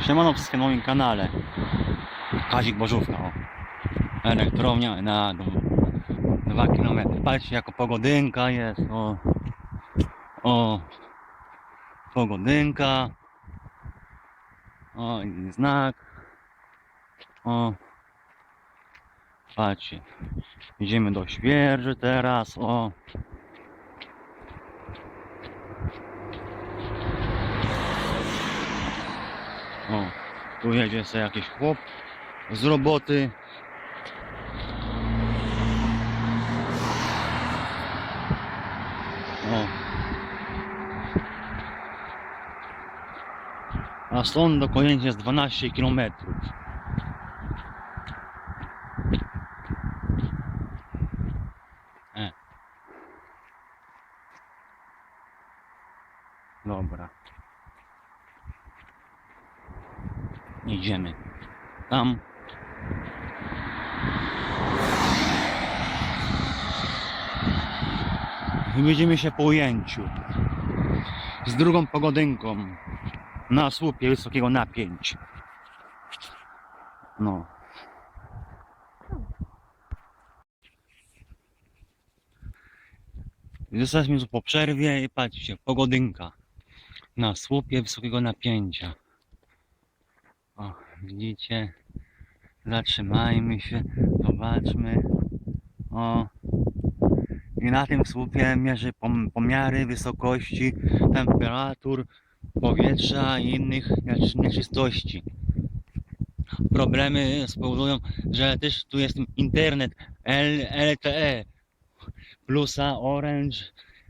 Siemano wszystkim na moim kanale. Kazik Bożówka, o. Elektrownia na 2 km. Patrzcie jaka pogodynka jest, o. O. Pogodynka. O, i znak. O. Patrzcie. Idziemy do świeży teraz, o. O, tu jedzie sobie jakiś chłop z roboty. O. A stąd do Konięcia jest 12 km. E. Dobra. Idziemy tam. I Widzimy się po ujęciu z drugą pogodynką na słupie wysokiego napięcia. No. Tu po przerwie i patrzcie, pogodynka na słupie wysokiego napięcia. O, widzicie? Zatrzymajmy się, zobaczmy. O. I na tym słupie mierzy pom- pomiary wysokości temperatur powietrza i innych niecz- nieczystości. Problemy spowodują, że też tu jest internet LTE, plusa, Orange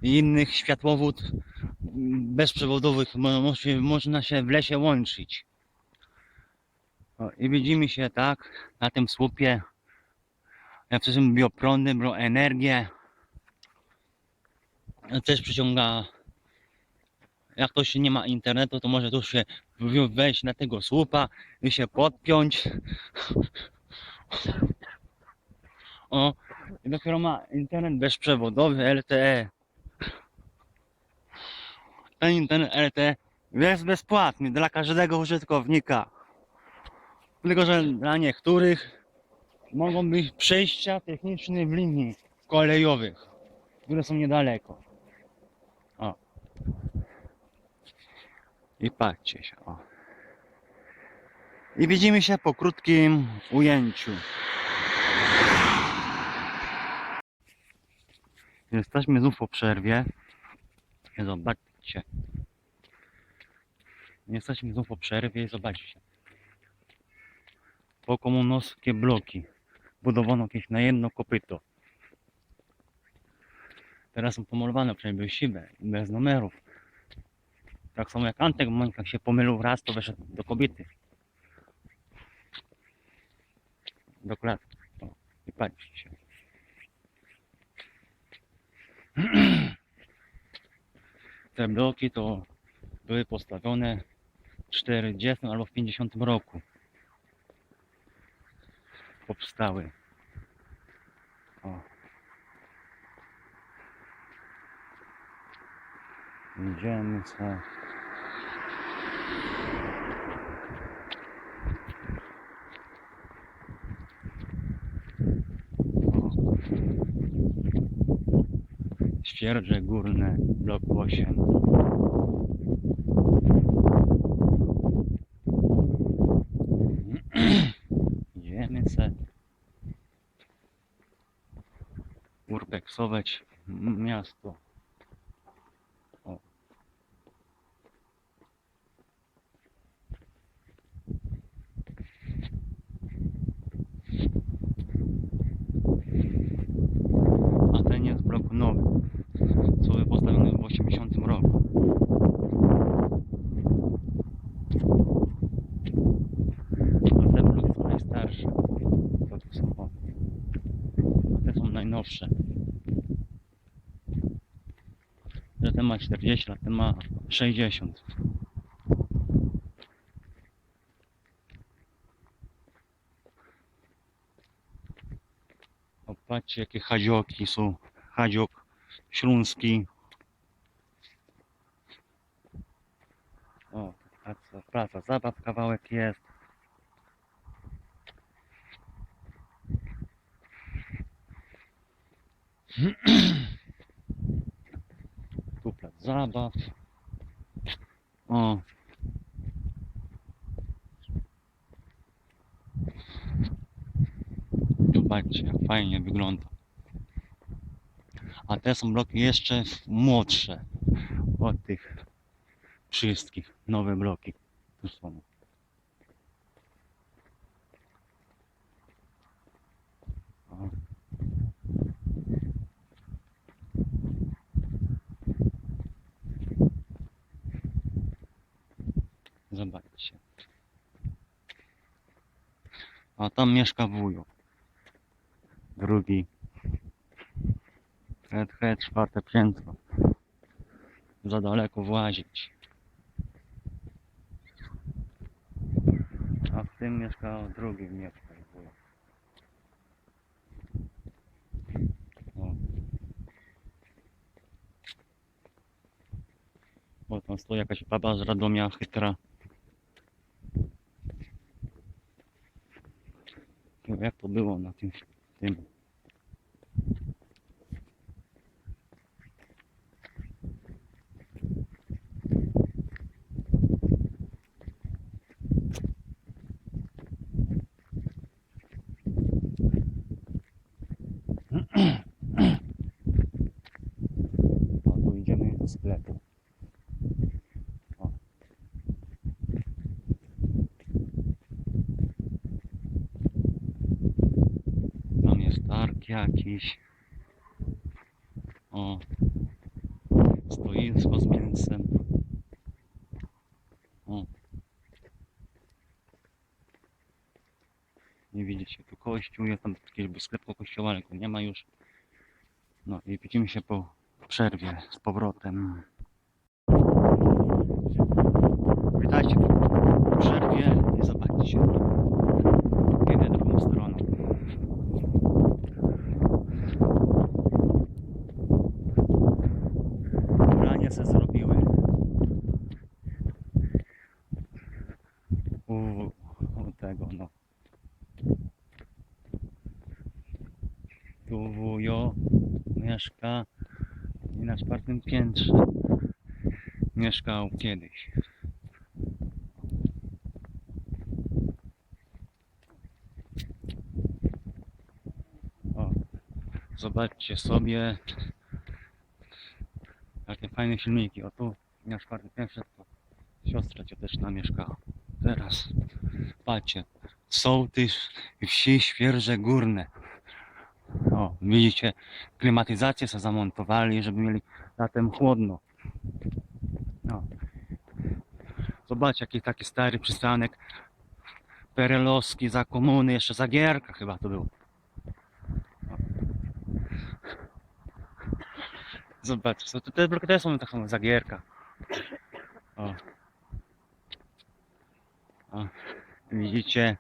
i innych światłowód bezprzewodowych można się w lesie łączyć. I widzimy się tak na tym słupie. Jak przecież bioprądy, bioenergię. Też przyciąga. Jak ktoś nie ma internetu, to może tu się wejść na tego słupa i się podpiąć. O, i dopiero ma internet bezprzewodowy LTE. Ten internet LTE jest bezpłatny dla każdego użytkownika. Tylko, że dla niektórych mogą być przejścia techniczne w linii kolejowych, które są niedaleko. I patrzcie się, o. I widzimy się po krótkim ujęciu. Jesteśmy znów po przerwie. Zobaczcie. Jesteśmy znów po przerwie zobaczcie pokomunowskie bloki. Budowano jakieś na jedno kopyto. Teraz są pomalowane, przynajmniej siwe, bez numerów. Tak samo jak Antek Mońka się pomylił raz, to weszedł do kobiety. Do klatki. O, I patrzcie. Te bloki to były postawione w 40 albo w 50 roku powstały. O. Idziemy sobie. Świerże górne, blok 8. Idziemy sobie. urbeksować m- miasto. O. A ten jest blok nowy, co był postawiony w 80 roku. A ten blok jest najstarszy. To tu są, o. Te są najnowsze. Że ten ma 40 lat, ten ma 60. O, patrzcie jakie hadzioki są. Hadziok śląski. O, Praca, praca, zabaw kawałek jest. Zabaw. O. Zobaczcie, jak fajnie wygląda. A te są bloki jeszcze młodsze od tych wszystkich. Nowe bloki tu są. Zobaczcie. A tam mieszka wujo. Drugi. Het, het, czwarte piętro. Za daleko włazić. A w tym mieszka drugi mieszkaj wujo. O. O, tam stoi jakaś baba z Radomia chytra. Jak to było na tym, tym. O, tu idziemy do sklepu. O. Tam jest targ jakiś. O. Stoisko z mięsem. O. Nie widzicie, tu kościół, jest tam kiedyś był sklep kościoła, ale go nie ma już. No i widzimy się po przerwie z powrotem. Witajcie po przerwie i zobaczcie. Jedę drugą stroną. Branie se zrobiły. U, u tego no. Tu wujo mieszka i na czwartym piętrze mieszkał kiedyś. O, zobaczcie sobie jakie fajne filmiki. O tu na czwartym piętrze to siostra tam mieszkała. Teraz patrzcie, sołtys wsi Świerże Górne. Widzicie, klimatyzację sobie zamontowali, żeby mieli latem chłodno. No. Zobaczcie, jaki taki stary przystanek perelowski za komuny, jeszcze za Gierka chyba to był. O. Zobaczcie, to, te bloki też są tak samo za Gierka. O. O. Widzicie,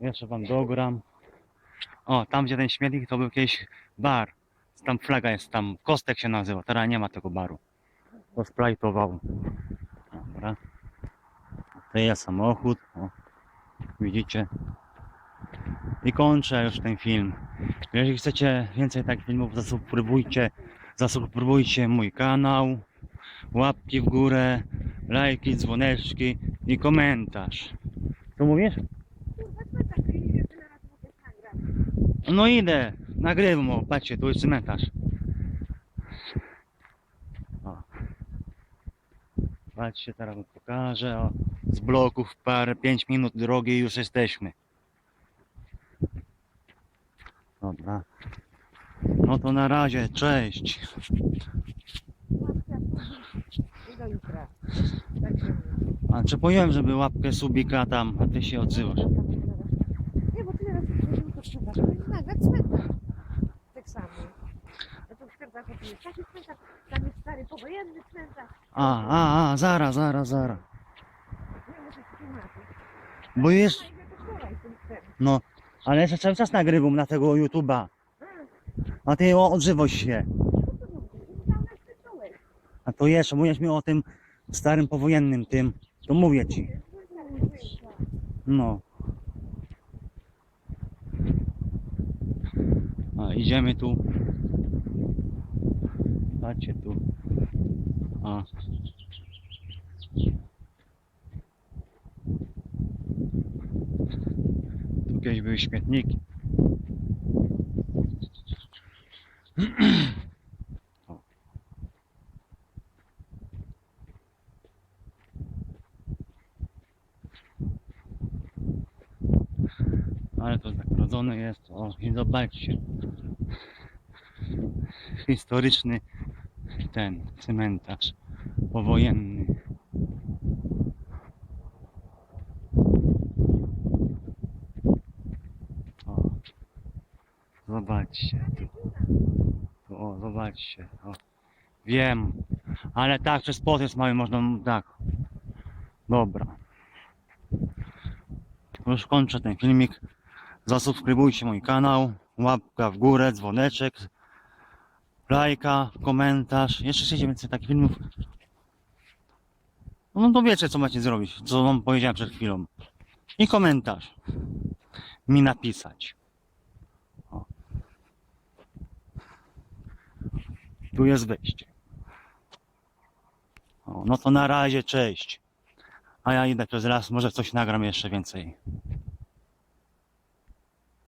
Jeszcze wam dogram. O, tam gdzie ten śmietnik to był kiedyś bar. Tam flaga jest, tam Kostek się nazywa. Teraz nie ma tego baru. To splajtował. Dobra. To jest samochód. O, widzicie. I kończę już ten film. Jeżeli chcecie więcej takich filmów, zasubskrybujcie, zasubskrybujcie mój kanał. Łapki w górę, lajki, dzwoneczki i komentarz. Co mówisz? No idę, nagrywam, o, patrzcie, tu jest cmentarz. O. Patrzcie, teraz wam pokażę, o, z bloków parę, 5 minut drogi już jesteśmy. Dobra. No to na razie, cześć. Tak. A czy powiem, żeby łapkę subika tam, a ty się odzywasz. Nie, bo tyle razy to trzeba, nagrać cmentarz. Tak samo. No to w Szkardachu tu jest taki cmentarz, tam jest stary powojenny cmentarz. A, a, a, zaraz, zaraz, zaraz. Nie muszę się tłumaczyć. Bo jest, Fajnie, to wczoraj ten ten. no, ale jeszcze cały czas nagrywam na tego YouTube'a. A, ty o- odzywaj się. to tam nas. A to jeszcze, mówisz mi o tym starym powojennym tym, to mówię ci. No. A, idziemy tu. Patrzcie tu. A. Tu kiedyś były śmietniki. Ale to zagrodzone jest. O, i zobaczcie. Historyczny ten cmentarz powojenny. O, zobaczcie tu. O, zobaczcie. O. Wiem, ale tak, przez płot jest mały, można, tak. Dobra. Już kończę ten filmik. Zasubskrybujcie mój kanał. Łapka w górę, dzwoneczek, lajka, komentarz. Jeszcze chcecie więcej takich filmów? No to wiecie co macie zrobić, co wam powiedziałem przed chwilą. I komentarz mi napisać. O. Tu jest wejście. O, no to na razie, cześć. A ja idę przez las, może coś nagram jeszcze więcej.